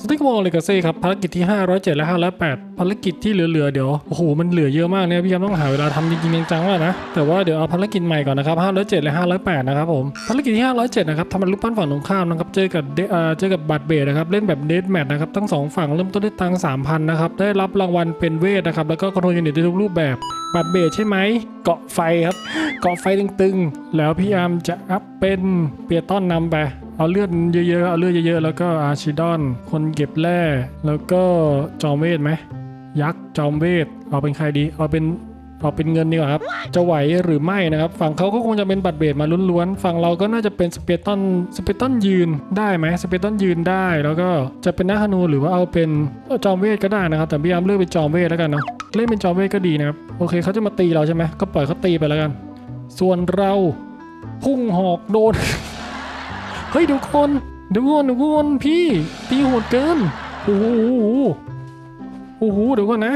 สติ๊กวอลเลกาซี่ครับภารกิจที่ 507 และ 508 ภารกิจที่เหลือ ๆ เดี๋ยว โอ้โห มันเหลือเยอะมากเนี่ยพี่ยามต้องหาเวลาทำจริงๆจังๆแล้วนะ แต่ว่าเดี๋ยวเอาภารกิจใหม่ก่อนนะครับ 507 และ 508 นะครับผม ภารกิจที่ 507 นะครับทำเป็นรูปปั้นฝั่งตรงข้ามนะครับ เจอกับเอ่อเจอกับบัตเบดนะครับ เล่นแบบเดทแมทนะครับ ทั้งสองฝั่งเริ่มต้นด้วยตังค์3,000 นะครับ ได้รับรางวัลเป็นเวทนะครับ แล้วก็คอนโทรลยูนิตได้ทุกรูปแบบ บัตรเบดใช่ไหมเกาะไฟครับ เกาะไฟตึงๆ แล้วพี่อาร์มจะอัพเป็นเปียต้อนนำไป เอาเลือดเยอะๆ เอาเลือดเยอะๆ แล้วก็อาชิดอน คนเก็บแร่ แล้วก็จอมเวทไหม ยักษ์จอมเวท เอาเป็นใครดี เอาเป็นเอาเป็นเงินดีกว่าครับ จะไหวหรือไม่นะครับ ฝั่งเขาก็คงจะเป็นบัตรเบดมาล้วนๆ ฝั่งเราก็น่าจะเป็นสเปตอนสเปตอนยืนได้ไหมสเปตอนยืนได้ แล้วก็จะเป็นนักธนูหรือว่าเอาเป็นจอมเวทก็ได้นะครับ แต่พี่อามเลือกเป็นจอมเวทแล้วกันเนาะ เล่นเป็นจอมเวทก็ดีนะครับ โอเคเขาจะมาตีเราใช่ไหมก็ปล่อยเขาตีไปแล้วกัน ส่วนเราพุ่งหอกโดน เฮ้ยเดี๋ยวคนเดี๋ยวก่อนเดี๋ยวก่อนพี่ตีโหดเกิน โอ้โหโอ้โหเดี๋ยวก่อนนะ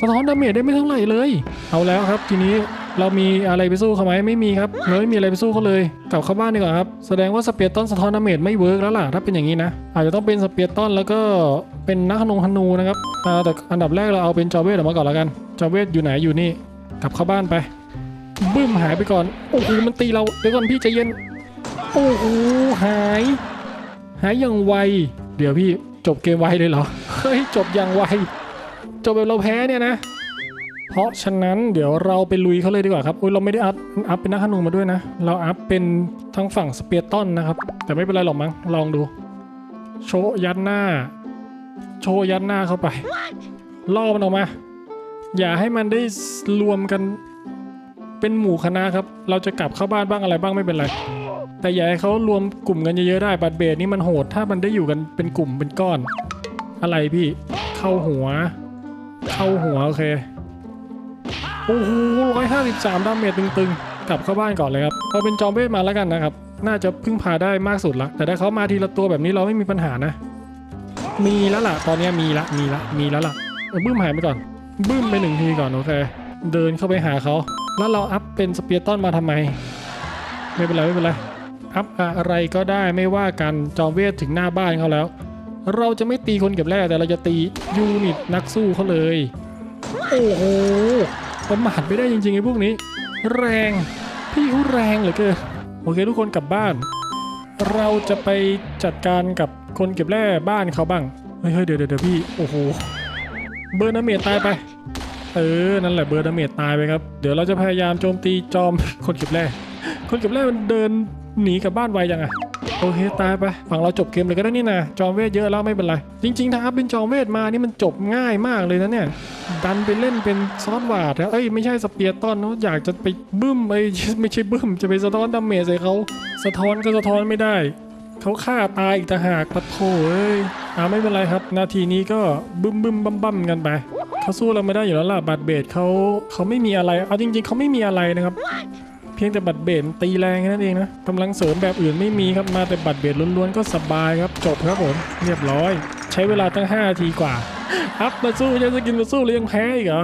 สะท้อนดาเมจได้ไม่เท่าไหร่เลย เอาแล้วครับทีนี้ เรามีอะไรไปสู้เขาไหมไม่มีครับเราไม่มีอะไรไปสู้เขาเลยกลับเข้าบ้านดีกว่าครับแสดงว่าสเปียร์ต้นสะท้อนดาเมจไม่เวิร์กแล้วล่ะถ้าเป็นอย่างนี้นะอาจจะต้องเป็นสเปียร์ต้นแล้วก็เป็นนักขนงธนูนะครับแต่อันดับแรกเราเอาเป็นจอเวทออกมาก่อนแล้วกันจอเวทอยู่ไหนอยู่นี่กลับเข้าบ้านไปบึ้มหายไปก่อนโอ้โหมันตีเราเดี๋ยวก่อนพี่ใจเย็นโอ้โหหาย หายอย่างไว เดี๋ยวพี่จบเกมไวเลยเหรอเฮ้ยจบอย่างไวจบแบบเราแพ้เนี่ยนะ เพราะฉะนั้นเดี๋ยวเราไปลุยเขาเลยดีกว่าครับโอ้ยเราไม่ได้อัพอัพเป็นนักขนูมาด้วยนะ เราอัพเป็นทั้งฝั่งสเปียร์ตันนะครับ แต่ไม่เป็นไรหรอกมั้งลองดู โชยัดหน้า โชยัดหน้าเข้าไปล่อมันออกมา อย่าให้มันได้รวมกันเป็นหมู่คณะครับ เราจะกลับเข้าบ้านบ้างอะไรบ้างไม่เป็นไร แต่อย่าให้เขารวมกลุ่มกันเยอะๆได้บัตเบสนี่มันโหดถ้ามันได้อยู่กันเป็นกลุ่มเป็นก้อน อะไรพี่ เข้าหัว เข้าหัวโอเค โอ้โหร้อยห้าสิบสามดาเมจตึงๆ กลับเข้าบ้านก่อนเลยครับเอาเป็นจอมเวทมาแล้วกันนะครับ น่าจะพึ่งพาได้มากสุดละ แต่ถ้าเขามาทีละตัวแบบนี้เราไม่มีปัญหานะ มีแล้วล่ะ ตอนนี้มีละ มีละ มีแล้วล่ะเออบึ้มหายไปก่อน บึ้มไปหนึ่งทีก่อนโอเค เดินเข้าไปหาเขา แล้วเราอัพเป็นสเปียร์ต้นมาทำไม ไม่เป็นไรไม่เป็นไร อัพอะไรก็ได้ไม่ว่ากันจอมเวทถึงหน้าบ้านเขาแล้ว เราจะไม่ตีคนเก็บแร่แต่เราจะตียูนิตนักสู้เขาเลย โอ้โห ประมาทไม่ได้จริงๆไอ้พวกนี้ แรง พี่เขาแรงเหลือเกินโอเคทุกคนกลับบ้าน เราจะไปจัดการกับคนเก็บแร่บ้านเขาบ้างเฮ้ยเดี๋ยวเดี๋ยวพี่โอ้โหเบอร์นาเมตตายไป เออนั่นแหละเบอร์นาเมตตายไปครับเดี๋ยวเราจะพยายามโจมตีจอมคนเก็บแร่คนเก็บแร่มันเดินหนีกลับบ้านไวจังอะโอเคตายไปฝั่งเราจบเกมเลยก็ได้นี่นะจอมเวทเยอะแล้วไม่เป็นไร จริงๆถ้าอัพเป็นจอมเวทมานี่มันจบง่ายมากเลยนะเนี่ย ดันไปเล่นเป็นซอสวาดแล้วเอ้ยไม่ใช่สเปียร์ตอนเนะอยากจะไปบึ้มไอ้ยไม่ใช่บึ้ม จะไปสะท้อนดาเมจใส่เขาสะท้อนก็สะท้อนไม่ได้เขาฆ่าตายอีกต่างหากปะโถเอ้ยอ่าไม่เป็นไรครับ นาทีนี้ก็บึ้มบึ้มบั่มบั่มกันไปเขาสู้เราไม่ได้อยู่แล้วล่ะบัตรเบดเขาเขาไม่มีอะไรเอาจริง ๆเขาไม่มีอะไรนะครับ เพียงแต่บัตรเบดตีแรงแค่นั้นเองนะกำลังเสริมแบบอื่นไม่มีครับมาแต่บัตรเบดล้วนๆก็สบายครับจบครับผมเรียบร้อย ใช้เวลาตั้ง5นาทีกว่า อัพมาสู้ยังจะกินมาสู้แล้วยังแพ้อีกเหรอ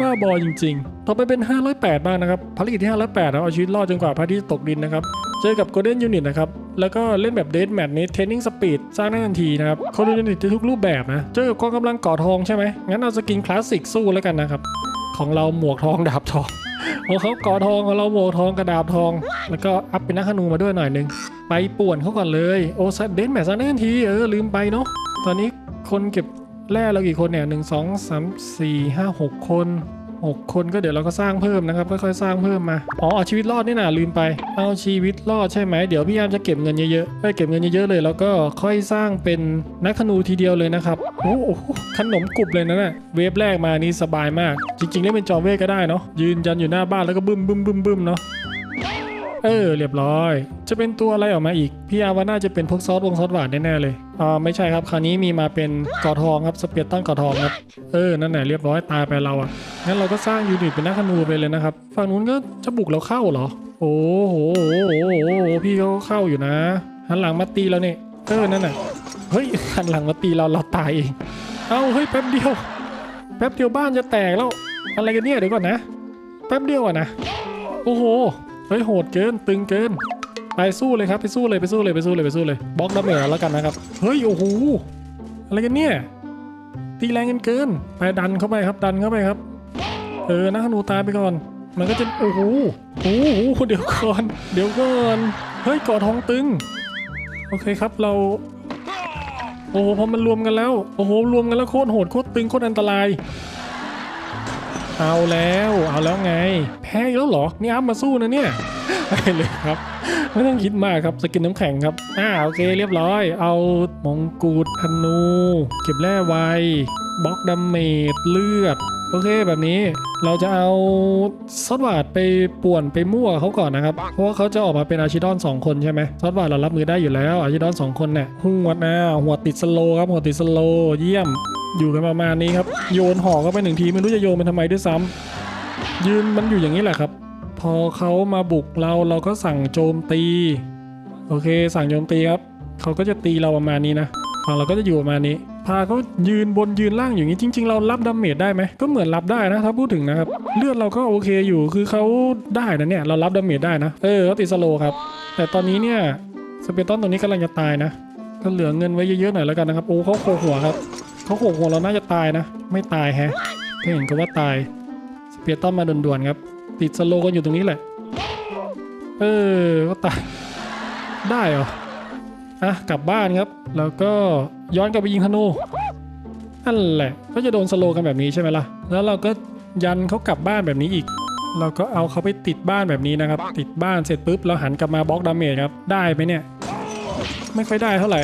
บ้าบอจริง ๆ ต่อไปเป็น 508 บ้างนะครับภารกิจที่ 508เราเอาชีวิตรอดจนกว่าพระอาทิตย์ตกดินนะครับเจอกับ Golden Unit นะครับ แล้วก็เล่นแบบ Dead Match นี้ Training Speed สร้างได้ทันทีนะครับ Golden Unit ทุกรูปแบบนะ เจอกับกองกำลังก่อทองใช่ไหมงั้นเอาสกินคลาสสิกสู้แล้วกันนะครับ ของเราหมวกทองดาบทองของเขาก่อทองของเราหมวกทองกระดาบทอง แล้วก็อัพเป็นนักขนูมาด้วยหน่อยนึง ไปป่วนเขาก่อนเลย โอ้เดนแมทสร้างได้ทันทีเออลืมไปเนาะตอนนี้คนเก็บ แร่เรากี่คนเนี่ยหนึ่งสองสามสี่ห้าหกคนหกคนก็เดี๋ยวเราก็สร้างเพิ่มนะครับค่อยๆสร้างเพิ่มมาอ๋อเอาชีวิตรอดนี่นะลืมไป เอาชีวิตรอดใช่ไหมเดี๋ยวพี่ยามจะเก็บเงินเยอะๆเอ้ยเก็บเงินเยอะๆเลย แล้วก็ค่อยสร้างเป็นนักธนูทีเดียวเลยนะครับโอ้โหขนมกรุบเลยนะน่ะเวฟแรกมานี่สบายมาก จริงๆเล่นเป็นจอมเวทก็ได้เนาะยืนยันอยู่หน้าบ้านแล้วก็บึ้มบึ้มบึ้มบึ้มเนาะ เออเรียบร้อย จะเป็นตัวอะไรออกมาอีก พี่อาว่าน่าจะเป็นพวกซอสวงซอสหวานแน่ๆเลยอ่าไม่ใช่ครับคราวนี้มีมาเป็นกอทองครับสเปียร์ตันกอทองครับเออนั่นแหละเรียบร้อยตายไปเราอะงั้นเราก็สร้างยูนิตเป็นนักธนูไปเลยนะครับฝั่งนู้นก็จะบุกเราเข้าเหรอโอ้โหโอ้โหโอ้โหโอ้โหพี่เขาเข้าอยู่นะหันหลังมาตีเราเนี่ยเออนั่นน่ะเฮ้ยหันหลังมาตีเราเราตายเองเอ้าเฮ้ยแป๊บเดียว แป๊บเดียวบ้านจะแตกแล้วอะไรกันเนี่ยเดี๋ยวก่อนนะ แป๊บเดียวอะนะโอ้โห เฮ้ยโหดเกินตึงเกินไปสู้เลยครับไปสู้เลยไปสู้เลยไปสู้เลยไปสู้เลยบล็อกดาเมจแล้วกันนะครับเฮ้ยโอ้โหอะไรกันเนี่ยตีแรงกันเกินไปดันเข้าไปครับดันเข้าไปครับ เออนักธนูตายไปก่อน มันก็จะโอ้โหโอ้โหเดี๋ยวก่อนเดี๋ยวก่อนเฮ้ยกาะทองตึง โอเคครับเรา โอ้โหพอมันรวมกันแล้วโอ้โหรวมกันแล้วโคตรโหดโคตรตึงโคตรอันตราย เอาแล้วเอาแล้วไง แพ้แล้วเหรอนี่อัพมาสู้นะเนี่ยไปเลยครับไม่ต้องคิดมากครับสกินน้ำแข็งครับอ่าโอเคเรียบร้อย เอามงกุฎธนู เก็บแร่ไวบล็อกดาเมจเลือด โอเคแบบนี้เราจะเอาซอดวาดไปป่วนไปมั่วเขาก่อนนะครับ เพราะว่าเขาจะออกมาเป็นอาชิดอนสองคนใช่ไหมซอดวาดเรารับมือได้อยู่แล้วอาชิดอนสองคนเนี่ยหัวนะหัวติดสโลครับหัวติดสโลเยี่ยมอยู่กันประมาณนี้ครับ โยนหอกเข้าไปหนึ่งทีไม่รู้จะโยนมันทำไมด้วยซ้ำยืนมันอยู่อย่างนี้แหละครับ พอเขามาบุกเราเราก็สั่งโจมตี โอเค สั่งโจมตีครับเขาก็จะตีเราประมาณนี้นะฝั่งเราก็จะอยู่ประมาณนี้ พาเขายืนบนยืนล่างอย่างนี้จริง ๆ เรารับดาเมจได้ไหมก็เหมือนรับได้นะถ้าพูดถึงนะครับเลือดเราก็โอเคอยู่คือเขาได้นะเนี่ยเรารับดาเมจได้นะเออเขาติดสโลครับแต่ตอนนี้เนี่ยสเปตอนตัวนี้กำลังจะตายนะก็เหลือเงินไว้เยอะๆหน่อยแล้วกันนะครับโอ้เขาโขกหัวครับเขาโขกหัวเราน่าจะตายนะ ไม่ตายแฮะก็เห็นก็ว่าตายสเปตอนมาด่วนๆครับ ติดสโลกันอยู่ตรงนี้แหละ เออก็ตาย ได้เหรออะกลับบ้านครับ แล้วก็ย้อนกลับไปยิงธนูนั่นแหละก็จะโดนสโลกันแบบนี้ใช่ไหมล่ะ แล้วเราก็ยันเขากลับบ้านแบบนี้อีก เราก็เอาเขาไปติดบ้านแบบนี้นะครับ ติดบ้านเสร็จปุ๊บเราหันกลับมาบล็อกดาเมจครับ ได้ไหมเนี่ย ไม่ค่อยได้เท่าไหร่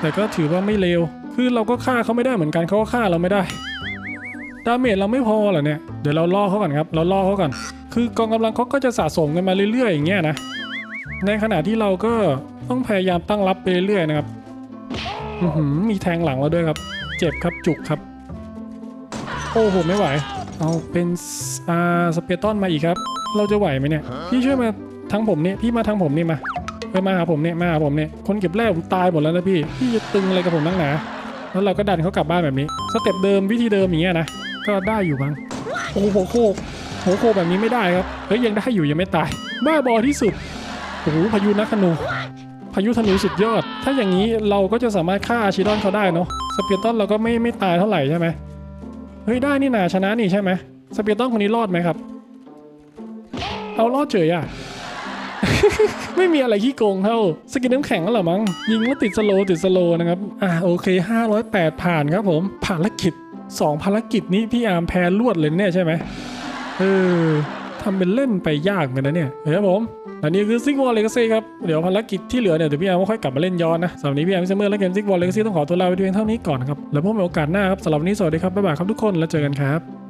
แต่ก็ถือว่าไม่เลว คือเราก็ฆ่าเขาไม่ได้เหมือนกันเขาก็ฆ่าเราไม่ได้ ดาเมจเราไม่พอเหรอเนี่ย เดี๋ยวเราล่อเขาก่อนครับ เราล่อเขาก่อน คือกองกำลังเขาก็จะสะสมกันมาเรื่อยๆอย่างเงี้ยนะ ในขณะที่เราก็ ต้องพยายามตั้งรับไปเรื่อยๆนะครับมีแทงหลังเราด้วยครับ เจ็บครับจุกครับ โอ้โหไม่ไหว เอาเป็นอ่าสเปตอนมาอีกครับ เราจะไหวไหมเนี่ย พี่ช่วยมาทางผมเนี่ยพี่มาทางผมนี่มาเออมาหาผมเนี่ยมาหาผมเนี่ยคนเก็บแร่ผมตายหมดแล้วนะพี่พี่จะตึงอะไรกับผมนักหนาแล้วเราก็ดันเขากลับบ้านแบบนี้ สเต็ปเดิมวิธีเดิมอย่างเงี้ยนะก็ได้อยู่บ้างโอ้โหโคกหัวโคแบบนี้ไม่ได้ครับเฮ้ยยังได้อยู่ยังไม่ตายบ้าบอที่สุดโอ้โหพายุนักธนู พายุธนูสุดยอด ถ้าอย่างนี้เราก็จะสามารถฆ่าอาชิดอนเขาได้เนาะสเปียร์ตันเราก็ไม่ไม่ตายเท่าไหร่ใช่ไหมเฮ้ยได้นี่นาชนะนี่ใช่ไหมสเปียร์ตันคนนี้รอดไหมครับ เอารอดเฉยอะไม่มีอะไรขี้โกงเท่า สกินน้ำแข็งแล้วเหรอมั้ง ยิงแล้วติดสโลติดสโลนะครับ อะโอเค 508 ผ่านครับผม ภารกิจ 2 ภารกิจนี้พี่อาร์มแพ้รวดเลยเนี่ยใช่ไหมเออ ทำเป็นเล่นไปยากเหมือนกันนะเนี่ยเฮ้ยครับผมอันนี้คือซิกวอลเลกซี่ครับ เดี๋ยวภารกิจที่เหลือเนี่ยเดี๋ยวพี่แอมก็ค่อยกลับมาเล่นย้อนนะสำหรับนี้พี่แอมมิสเตอร์เมอร์และเกมซิกวอลเลกซี่ต้องขอตัวลาไปเพียงเท่านี้ก่อนครับแล้วพบกันโอกาสหน้าครับสำหรับวันนี้สวัสดีครับบ๊ายบายครับทุกคนแล้วเจอกันครับ